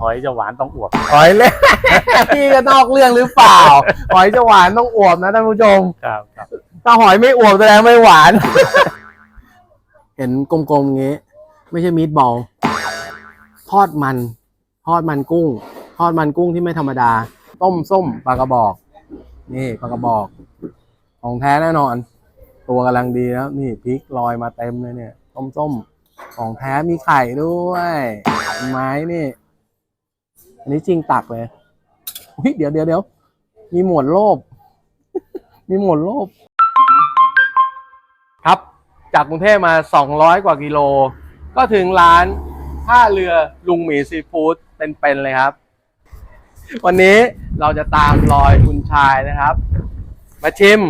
หอยจะหวานต้องอวบ หอยเล่พี่ก็นอกเรื่องหรือเปล่า หอยจะหวานต้องอวบนะท่านผู้ชม ครับครับถ้าหอยไม่อวบแสดงไม่หวาน เห็นกลมๆงี้ ไม่ใช่มีดบอลทอดมัน ทอดมันกุ้ง ทอดมันกุ้งที่ไม่ธรรมดา ต้มส้มปลากระบอก นี่ปลากระบอก ของแท้แน่นอน ตัวกำลังดีแล้ว นี่พริกลอยมาเต็มเลยเนี่ย ต้มส้มของแท้มีไข่ด้วยไม้นี่อั นี้จริงตักเลยอุ๊ยเดี๋ยวเดี๋ยวเดี๋ยวมีหมวดโลภมีหมวดโลภครับ จากกรุงเทพมา 200 กว่ากิโล ก็ถึงร้านท่าเรือลุงหมีซีฟู้ดเป็นๆเลยครับ วันนี้เราจะตามรอยคุณชายนะครับ มาชิม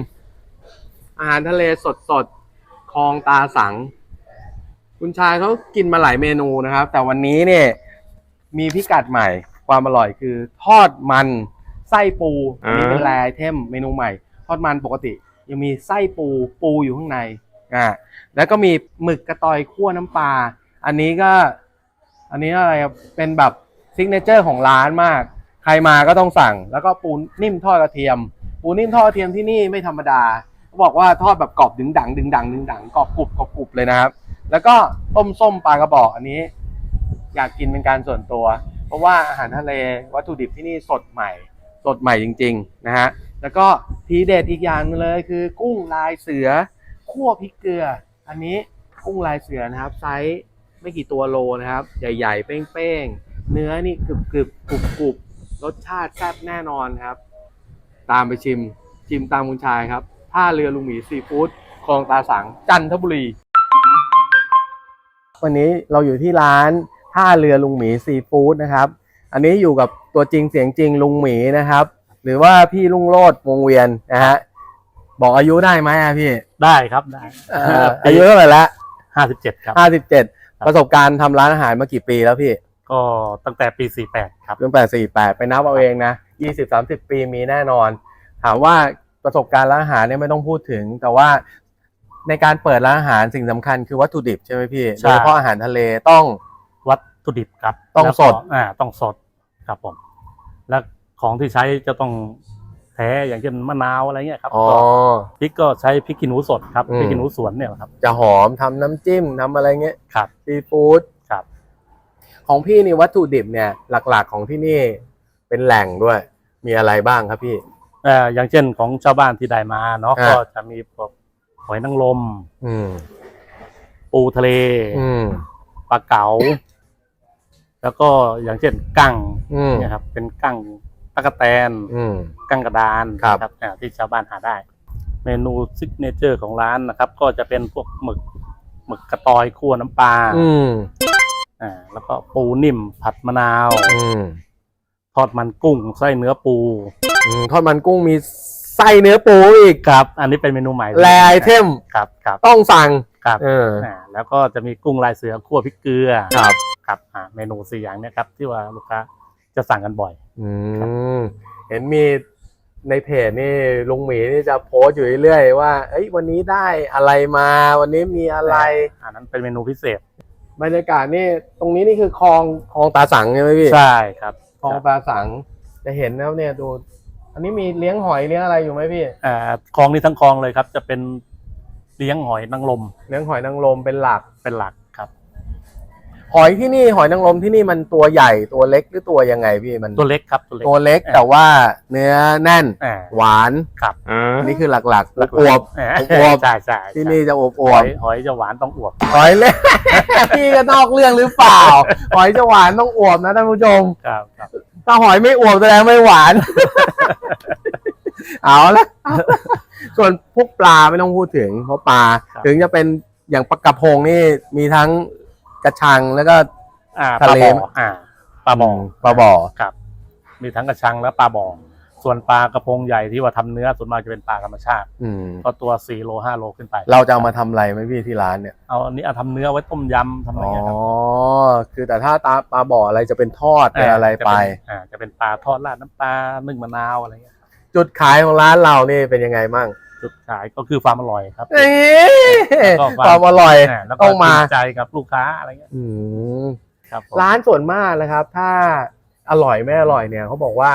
อาหารทะเลสดๆคลองตาสัง คุณชายเขากินมาหลายเมนูนะครับ แต่วันนี้เนี่ยมีพิกัดใหม่ ความอร่อยคือทอดมันไส้ปูอันนี้เป็นแรไอเทมเมนูใหม่ ทอดมันปกติ ยังมีไส้ปูปูอยู่ข้างในอ่าแล้วก็มีหมึกกระตอยคั่วน้ำปลาอันนี้ก็ อันนี้อะไรครับเป็นแบบซิกเนเจอร์ของร้านมาก ใครมาก็ต้องสั่ง แล้วก็ปูนิ่มทอดกระเทียม ปูนิ่มทอดกระเทียมที่นี่ไม่ธรรมดาเขาบอกว่าทอดแบบกรอบดึงดังดึงดังดึงดังกรอบกรุบกรอบกรุบเลยนะครับ แล้วก็ต้มส้มปลากระบอกอันนี้ อยากกินเป็นการส่วนตัว เพราะว่าอาหารทะเลวัตถุดิบที่นี่สดใหม่ สดใหม่จริงๆนะฮะแล้วก็ทีเด็ดอีกอย่างนึงเลยคือกุ้งลายเสือคั่วพริกเกลือ อันนี้กุ้งลายเสือนะครับไซส์ไม่กี่ตัวโลนะครับ ใหญ่ๆ เป้งๆ เนื้อนี่กรึบๆกรุบกรุบรสชาติแซ่บแน่นอนครับ ตามไปชิมชิมตามคุณชายครับท่าเรือลุงหมีซีฟู้ดคลองตาสังจันทบุรี วันนี้เราอยู่ที่ร้าน ท่าเรือลุงหมีซีฟู้ดนะครับ อันนี้อยู่กับตัวจริงเสียงจริงลุงหมีนะครับ หรือว่าพี่ลุงโลดวงเวียนนะฮะบอกอายุได้ไหมอะพี่ได้ครับได้เอ่ออายุเท่าไหร่ละห้าสิบเจ็ดครับ ห้าสิบเจ็ดครับ ประสบการณ์ทำร้านอาหารมากี่ปีแล้วพี่ก็ตั้งแต่ปีสี่แปดครับ ตั้งแต่สี่แปดไปนับเอาเองนะยี่สิบสามสิบปีมีแน่นอน ถามว่าประสบการณ์ร้านอาหารเนี่ยไม่ต้องพูดถึง แต่ว่าในการเปิดร้านอาหารสิ่งสำคัญคือวัตถุดิบใช่ไหมพี่ใช่ โดยเฉพาะอาหารทะเลต้องวัต ถุดิบครับต้องแล้วก็สด อ่าต้องสดครับผม และของที่ใช้จะต้องแท้อย่างเช่นมะนาวอะไรเงี้ยครับอ๋อ ก็พริกก็ใช้พริกขี้หนูสดครับอืม พริกขี้หนูสวนเนี่ยครับ จะหอมทำน้ำจิ้มทำอะไรเงี้ยครับ ซีฟู้ดครับ ของพี่นี่วัตถุดิบเนี่ยหลักๆของที่นี่เป็นแหล่งด้วย มีอะไรบ้างครับพี่ เอ่ออย่างเช่นของชาวบ้านที่ได้มาเนาะอ่า ก็จะมีพวกหอยนางรมอืม ปูทะเลอืมปลาเก๋า แล้วก็อย่างเช่นกั้งอืมเนี่ยครับ เป็นกั้งตะกะแตนอืม กั้งกระดานครับ นะอ่าที่ชาวบ้านหาได้ เมนูซิกเนเจอร์ของร้านนะครับ ก็จะเป็นพวกหมึกหมึกกระตอยคั่วน้ำปลาอืมอ่าแล้วก็ปูนิ่มผัดมะนาว อืมทอดมันกุ้งไส้เนื้อปูอืมทอดมันกุ้งมีไส้เนื้อปูอีกครับ อันนี้เป็นเมนูใหม่แรไอเทมครับครับต้องสั่งครับ เออ อ่าแล้วก็จะมีกุ้งลายเสือคั่วพริกเกลือครับ ครับอ่าเมนูสี่อย่างเนี้ยครับที่ว่าลูกค้าจะสั่งกันบ่อย อืมเห็นมีในเพจนี่ลุงหมีนี่จะโพสต์อยู่เรื่อยๆว่าเอ้ยวันนี้ได้อะไรมาวันนี้มีอะไร อันนั้นเป็นเมนูพิเศษบรรยากาศนี่ตรงนี้นี่คือคลองคลองตาสังใช่ไหมพี่ใช่ครับคลองตาสังจะเห็นแล้วเนี่ยดู อันนี้มีเลี้ยงหอยเลี้ยงอะไรอยู่ไหมพี่อ่าคลองนี้ทั้งคลองเลยครับ จะเป็นเลี้ยงหอยนางรมเลี้ยงหอยนางรมเป็นหลักเป็นหลักครับ หอยที่นี่หอยนางรมที่นี่มันตัวใหญ่ตัวเล็กหรือตัวยังไงพี่มันตัวเล็กครับตัวเล็กตัวเล็กแต่ว่าเนื้อแน่นอ่าหวานครับอันนี้คือหลักๆอวบอ่าอวบ ใช่ใช่ๆที่นี่จะอวบอหวอบยหอยจะหวานต้องอวบ หอยเล็ก พี่ก็นอกเรื่องหรือเปล่า หอยจะหวานต้องอวบนะท่านผู้ชม ครับครับถ้าหอยไม่อวบแสดงไม่หวาน เอาละเอาละส่วนพวกปลาไม่ต้องพูดถึงเพราะปลา ถึงจะเป็นอย่างปลากระพงนี่มีทั้ง กระชังแล้วก็ อ่าปทะลาเล บ่ออ่าปลาบ่อปลาบ่อครับ มีทั้งกระชังและปลาบ่อส่วนปลากระพงใหญ่ที่ว่าทำเนื้อส่วนมากจะเป็นปลาธรรมชาติอืม ก็ตัว4โล5โลขึ้นไปเราจะเอามาทำอะไรไหมพี่ที่ร้านเนี่ย เอาอันนี้เอาทำเนื้อไว้ต้มยำทำอะไรอ๋อเงี้ยครับคือแต่ถ้าตาปลาบ่ออะไรจะเป็นทอดเป็นอะไรจไปอ่าจะเป็นปลาทอดราดน้ำปลานึ่งมะนาวอะไรเงี้ยครับจุดขายของร้านเรานี่เป็นยังไงมั่ง จุดขายก็คือความอร่อยครับเอ๊ะแล้วก็ความอร่อยอ่าแล้วก็ต้องมาจริใจกับลูกค้าอะไรเงี้ยอืม ครับผม ร้านส่วนมากนะครับ ถ้าอร่อยไม่อร่อยเนี่ยเขาบอกว่า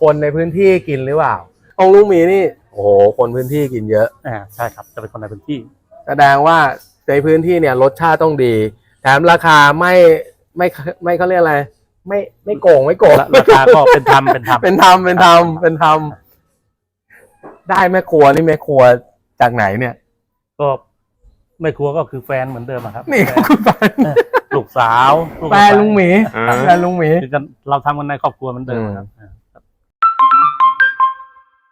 คนในพื้นที่กินหรือเปล่าของลุงหมีนี่ โอ้โห คนพื้นที่กินเยอะ อ่าใช่ครับ จะเป็นคนในพื้นที่แสดงว่าในพื้นที่เนี่ยรสชาติต้องดี แถมราคาไม่ไม่ไม่เขาเรียกอะไร ไม่ไม่โกงไม่โกง และราคาก็เป็นธรรมเป็นธรรมเป็นธรรมเป็นธรรมเป็นธรรม ได้แม่ครัวนี่แม่ครัวจากไหนเนี่ย ก็ไม่ครัวก็คือแฟนเหมือนเดิมอะครับนี่แฟคุณแฟนเออลูกสาวกแฟนลุงหมีอ่า แฟนลุงหมี คือกันเราทำกันในครอบครัวเหมือนเดิมครับอ่า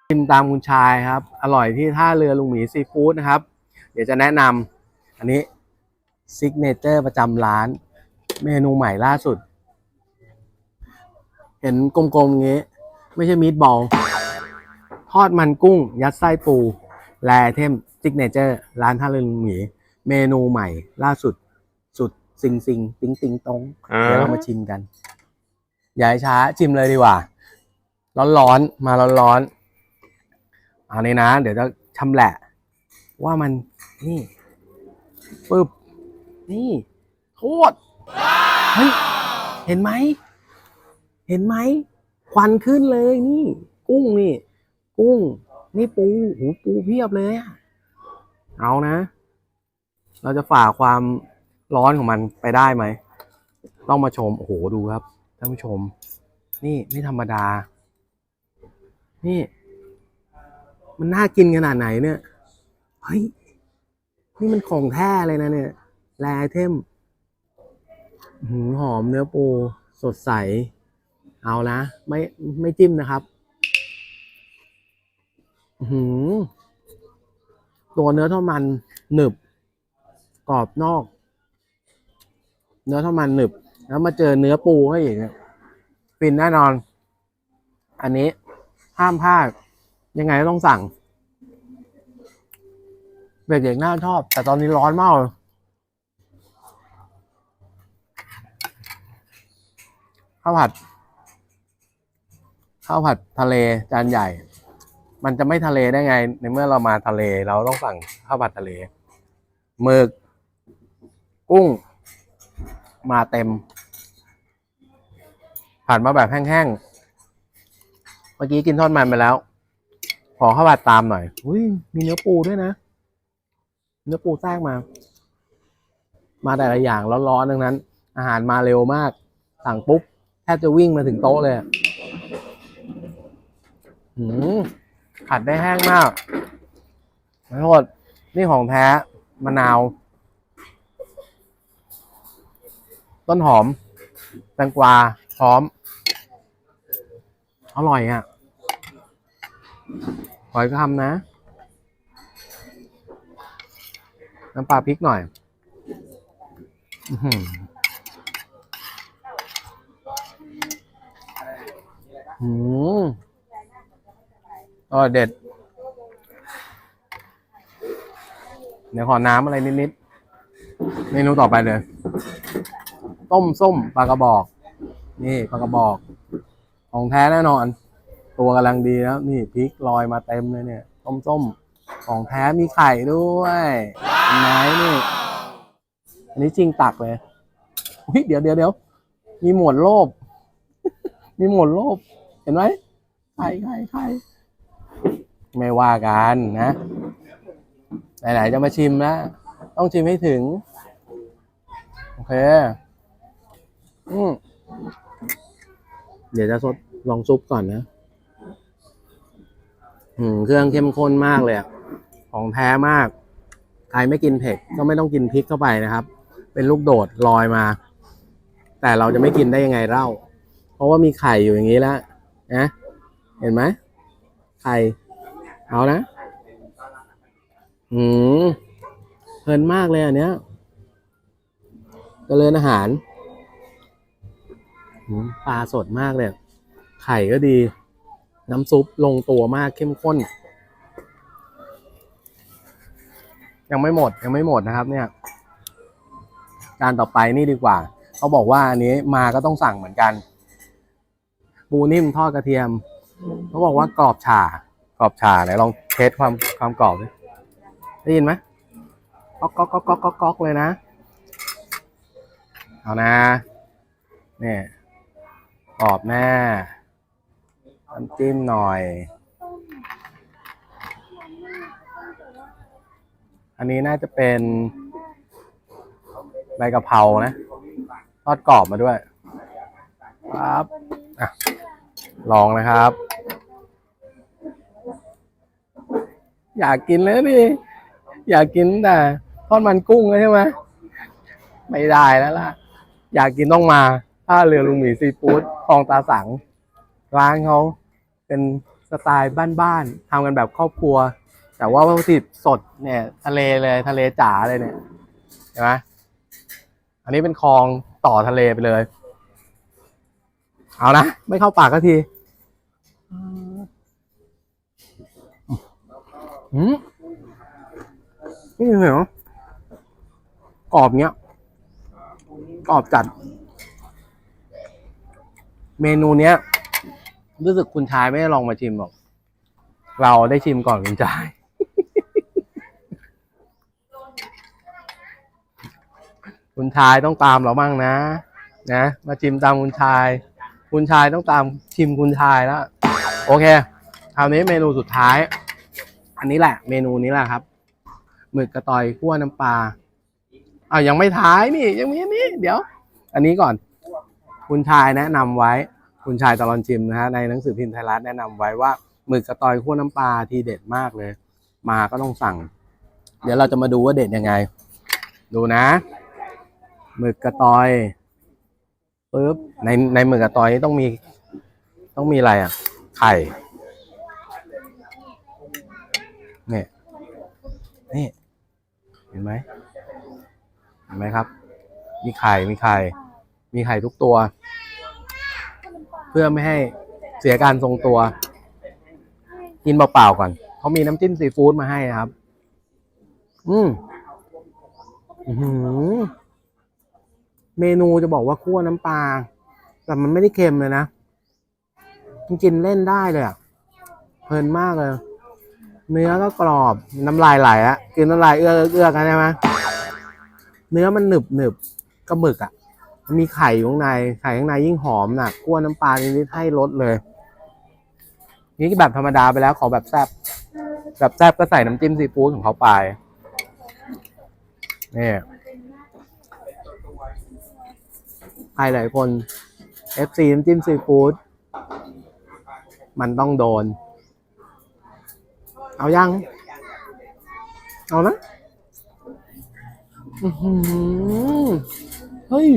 ชิมตามคุณชายครับ อร่อยที่ท่าเรือลุงหมีซีฟู้ดนะครับ เดี๋ยวจะแนะนำอันนี้ซิกเนเจอร์ประจำร้าน เมนูใหม่ล่าสุด เห็นกลมๆงี้ ไม่ใช่มีดบอล ทอดมันกุ้ง ยัดไส้ปู แลเทมซิกเนเจอร์ ร้านท่าเรือลุงหมี เมนูใหม่ล่าสุด สุดซิงซิงติงติงตงอ่าเดี๋ยวเรามาชิมกันอย่าให้ช้าชิมเลยดีกว่า ร้อนๆ มาร้อนๆเอานี้นะ เดี๋ยวจะชำแหละ ว่ามันนี่ปึ๊บนี่โทษเฮ้ยเห็นไหม เห็นไหม ควันขึ้นเลยนี่ กุ้งนี่ กุ้ง นี่ปูหูปูเพียบเลยอะเอานะ เราจะฝ่าความร้อนของมันไปได้ไหม ต้องมาชม โอ้โห ดูครับ ท่านผู้ชม นี่ไม่ธรรมดา นี่ มันน่ากินขนาดไหนเนี่ย เฮ้ย นี่มันของแท้เลยนะเนี่ยแลไอเทมหอหอมเนื้อปูสดใส เอานะ ไม่ไม่จิ้มนะครับ หือตัวเนื้อทอดมันหนึบ กรอบนอก เนื้อทอดมันหนึบ แล้วมาเจอเนื้อปูให้อีกเนี่ยฟินแน่นอน อันนี้ห้ามพลาดยังไงก็ต้องสั่ง เด็กๆน่าชอบ แต่ตอนนี้ร้อนมากเลยข้าวผัดข้าวผัดทะเลจานใหญ่ มันจะไม่ทะเลได้ไง ในเมื่อเรามาทะเลเราต้องสั่งข้าวผัดทะเลหมึก กุ้ง มาเต็ม ผ่านมาแบบแห้งๆ เมื่อกี้กินทอดมันไปแล้ว ขอข้าวผัดตามหน่อย อุ้ยมีเนื้อปูด้วยนะ เนื้อปูแทรกมา มาแต่ละอย่างร้อนๆทั้งนั้น อาหารมาเร็วมาก สั่งปุ๊บแทบจะวิ่งมาถึงโต๊ะเลยอืม ผัดได้แห้งมากขอโทษนี่ของแท้มะนาว ต้นหอม แตงกวาพร้อม อร่อยอะขออีกคำนะ น้ำปลาพริกหน่อยอื้ม อร่อเด็ด เดี๋ยวขอน้ำอะไรนิดๆเมนูต่อไปเลย ต้มส้มปลากระบอก นี่ปลากระบอก ของแท้แน่นอน ตัวกำลังดีแล้วนี่พริกลอยมาเต็มเลยเนี่ย ต้มส้มของแท้มีไข่ด้วยนไหมนี่ อันนี้จริงตักเลยอุ้ยเดี๋ยวเดี๋ยวเดี๋ยวมีหมวดโลภมีหมวดโลภเห็นไหมไข่ไข่ไข่ ไม่ว่ากันนะ ไหนๆจะมาชิมแล้วต้องชิมให้ถึง โอเค อืมเดี๋ยวจะซดลองซุปก่อนนะ อืม เครื่องเข้มข้นมากเลยอะของแท้มาก ใครไม่กินเผ็ดก็ไม่ต้องกินพริกเข้าไปนะครับ เป็นลูกโดดลอยมา แต่เราจะไม่กินได้ยังไงเล่า เพราะว่ามีไข่อยู่อย่างนี้แล้วนะ เห็นไหมไข่ เอานะ อืมเพลินมากเลยอันเนี้ยเจริญอาหารปลาสดมากเลย ไข่ก็ดี น้ำซุปลงตัวมากเข้มข้น ยังไม่หมดยังไม่หมดนะครับ เนี่ยจานต่อไปนี่ดีกว่า เขาบอกว่าอันนี้มาก็ต้องสั่งเหมือนกันปูนิ่มทอดกระเทียม เขาบอกว่ากรอบฉ่า กรอบฉ่าไหนลองเทสความความกรอบดิได้ยินไหมก๊อกก๊อกก๊อกก๊อกก๊อกก๊อกเลยนะเเอานะเนี่ยกรอบแน่น้ำจิ้มหน่อย อันนี้น่าจะเป็นใบกะเพรานะ ทอดกรอบมาด้วย ครับ อะ ลองนะครับ อยากกินแล้วดิอยากกินแต่ทอดมันกุ้งใช่ไหมไม่ได้แล้วล่ะ อยากกินต้องมาท่าเรือลุงหมีซีฟู้ดคลองตาสัง ร้านเขาเป็นสไตล์บ้านๆทำกันแบบครอบครัว แต่ว่าวัตถุดิบสดเนี่ย ทะเลเลยทะเลจ๋าเลยเนี่ยเห็นไหมอันนี้เป็นคลองต่อทะเลไปเลย เอานะ ไม่เข้าปากก็ที อืมนี่เหรอกรอบเงี้ยกรอบจัด เมนูเนี้ย รู้สึกคุณชายไม่ได้ลองมาชิมหรอก เราได้ชิมก่อนคุณชาย คุณชายต้องตามเราบ้างนะ นะ มาชิมตามคุณชาย คุณชายต้องตามชิมคุณชายแล้ว โอเค คราวนี้เมนูสุดท้าย อันนี้แหละ เมนูนี้แหละครับหมึกกระต่อยคั่วน้ำปลาอ้าวยังไม่ท้ายนี่ ยังมีอันนี้เดี๋ยว อันนี้ก่อน คุณชายแนะนำไว้ คุณชายตลอนชิมนะฮะในหนังสือพิมพ์ไทยรัฐแนะนำไว้ว่าหมึกกระต่อยคั่วน้ำปลาทีเด็ดมากเลย มาก็ต้องสั่ง เดี๋ยวเราจะมาดูว่าเด็ดยังไง ดูนะหมึกกระตอยปึ๊บในในหมึกกระตอยต้องมี ต้องมีอะไรอะ ไข่เนี่ยนี่ เห็นไหมเห็นไหมครับ มีไข่มีไข่ มีไข่ทุกตัว เพื่อไม่ให้เสียการทรงตัว กินเปล่าๆก่อนเขามีน้ำจิ้มซีฟู้ดมาให้ครับ อืมอื้อหือเมนูจะบอกว่าคั่วน้ำปลาแต่มันไม่ได้เค็มเลยนะจริงๆเล่นได้เลยอะเพลินมากเลย เนื้อก็กรอบ น้ำลายไหลอะกินน้ำลายเอื้อเอื้อกันใช่ไหมเนื้อมันหนึบหนึบก็หมึกอะมีไข่อยู่ข้างในไข่ข้างในยิ่งหอมน่ะคั่วน้ำปลานิดๆให้รสเลย นี่แบบธรรมดาไปแล้วขอแบบแซ่บแบบแซ่บก็ใส่น้ำจิ้มซีฟู้ดของเขาไปนี่ใครหลายคน FC น้ำจิ้มซีฟู้ดมันต้องโดน เอายัง เอานะอือหือเฮ้ย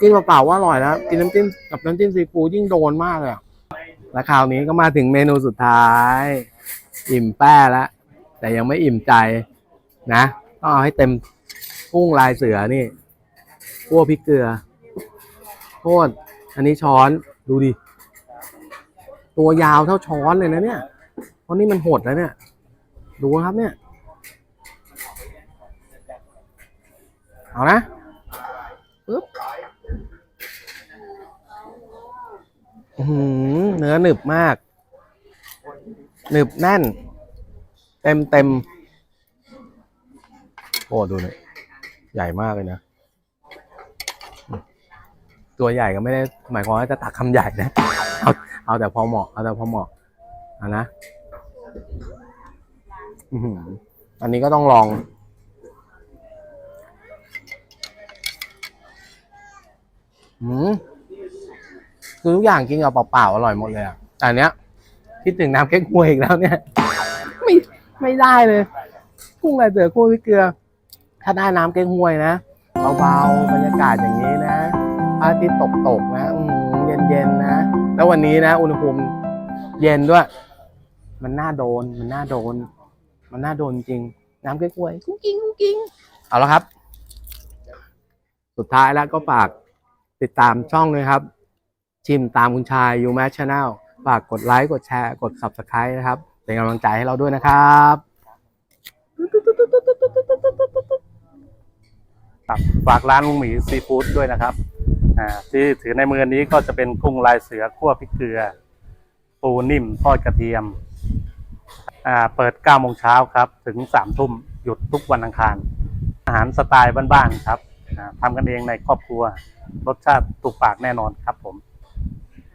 กินเปล่าๆว่าอร่อยแล้ว กินน้ำจิ้มกับน้ำจิ้มซีฟู้ดยิ่งโดนมากเลยอะแล้วคราวนี้ก็มาถึงเมนูสุดท้าย อิ่มแป้แล้ว แต่ยังไม่อิ่มใจนะต้องเอาให้เต็มกุ้งลายเสือนี่คั่วพริกเกลือโทษอันนี้ช้อนดูดิ ตัวยาวเท่าช้อนเลยนะเนี่ย ราะนี่มันโหดแล้วเนี่ย ดูครับเนี่ย เอานะปึ๊บอื้อหือเนื้อหนึบมาก หนึบแน่น เต็มเต็มโอ้ดูเนี่ยใหญ่มากเลยนะ ตัวใหญ่ก็ไม่ได้ หมายความว่าจะตักคำใหญ่นะ เอาเอาแต่พอเหมาะ เอาแต่พอเหมาะเอานะ อันนี้ก็ต้องลอง อืมคือทุกอย่างกินกับเปล่าๆอร่อยหมดเลยอะแต่อันเนี้ยคิดถึงน้ำเก๊กฮวยอีกแล้วเนี่ย ไม่ไม่ได้เลยกุ้งลายเสือคั่วพริกเกลือ ถ้าได้น้ำเก๊กฮวยนะเบาๆบรรยากาศอย่างนี้นะพระอาทิตย์ตกๆนะเย็นๆนะ แล้ววันนี้นะ อุณหภูมิเย็นด้วย มันน่าโดน มันน่าโดน มันน่าโดนจริง น้ำเก๊กฮวยกุ้งกิ้งกุ้งกิ้งเอาละครับ สุดท้ายแล้วก็ฝากติดตามช่องด้วยครับ ชิมตามคุณชายยูแมชชาแนลฝากกดไลค์กดแชร์กด subscribe นะครับ เป็นกำลังใจให้เราด้วยนะครับครับฝากร้านลุงหมีซีฟู้ดด้วยนะครับอ่าที่ถือในมือนี้ก็จะเป็นกุ้งลายเสือคั่วพริกเกลือ ปูนิ่มทอดกระเทียม อ่าเปิด9โมงเช้าครับ ถึง3ทุ่มหยุดทุกวันอังคาร อาหารสไตล์บ้านๆครับอ่าทำกันเองในครอบครัว รสชาติถูกปากแน่นอนครับผม